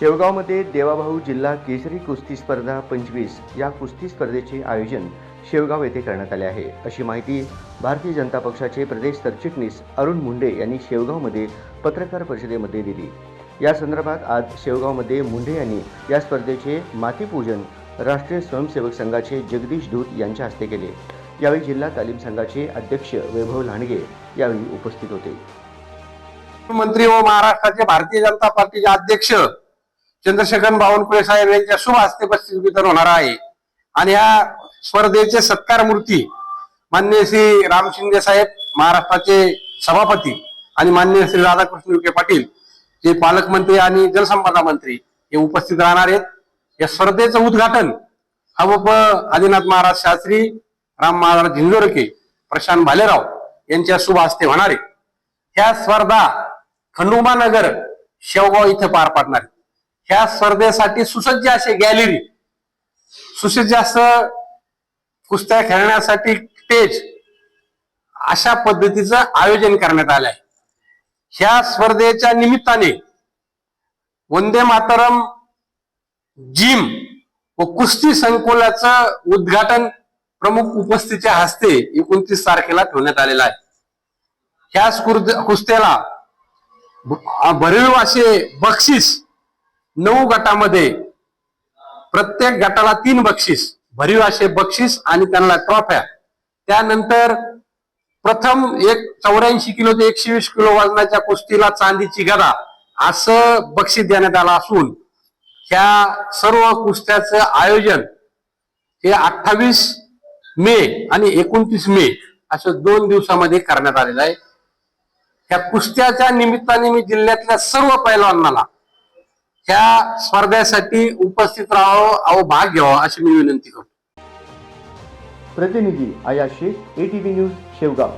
शेवगावमध्ये देवाभाऊ जिल्हा केसरी कुस्ती स्पर्धा पंचवीस या कुस्ती स्पर्धेचे आयोजन शेवगाव येथे करण्यात आले आहे. अशी माहिती भारतीय जनता पक्षाचे प्रदेश सरचिटणीस अरुण मुंडे यांनी शेवगावमध्ये पत्रकार परिषदेमध्ये दिली. या संदर्भात आज शेवगावमध्ये मुंडे यांनी या स्पर्धेचे मातीपूजन राष्ट्रीय स्वयंसेवक संघाचे जगदीश धूत यांच्या हस्ते केले. यावेळी जिल्हा तालीम संघाचे अध्यक्ष वैभव लांडगे यावेळी उपस्थित होते. मंत्री व महाराष्ट्राचे भारतीय जनता पार्टीचे अध्यक्ष चंद्रशेखर बावनकुळे साहेब यांच्या शुभ हस्ते बक्षीस वितरण होणार आहे. आणि या स्पर्धेचे सत्कार मूर्ती मान्य श्री राम शिंदे साहेब महाराष्ट्राचे सभापती आणि मान्य श्री राधाकृष्ण विखे पाटील जे पालकमंत्री आणि जलसंपदा मंत्री हे उपस्थित राहणार आहेत. या स्पर्धेचं उद्घाटन हवप आदिनाथ महाराज शास्त्री राम महाराज झिंजोरके प्रशांत भालेराव यांच्या शुभ हस्ते होणार आहे. ह्या स्पर्धा खंडोबानगर शेवगाव इथे पार पाडणार ह्या स्पर्धेसाठी सुसज्ज असे गॅलरी सुसज्ज असं कुस्त्या खेळण्यासाठी स्टेज अशा पद्धतीचं आयोजन करण्यात आलं आहे ह्या स्पर्धेच्या निमित्ताने वंदे मातरम जिम व कुस्ती संकुलाचं उद्घाटन प्रमुख उपस्थितीच्या हस्ते एकोणतीस तारखेला ठेवण्यात आलेलं आहे. ह्या कुस्त्याला भ- भरीव असे बक्षीस नऊ गटामध्ये प्रत्येक गटाला तीन बक्षीस भरीव असे बक्षीस आणि त्यांना ट्रॉफ्या. त्यानंतर प्रथम एक चौऱ्याऐंशी किलो ते एकशे वीस किलो वजनाच्या कुस्तीला चांदीची गदा असं बक्षीस देण्यात आलं असून ह्या सर्व कुस्त्याचं आयोजन हे अठ्ठावीस मे आणि एकोणतीस मे असं दोन दिवसामध्ये करण्यात आलेलं आहे. ह्या कुस्त्याच्या निमित्ताने मी जिल्ह्यातल्या सर्व पैलवानाला ह्या स्पर्धेसाठी उपस्थित राहावं अहो भाग घ्यावा अशी मी विनंती करतो. प्रतिनिधी आयाशी एटीव्ही न्यूज शेवगाव.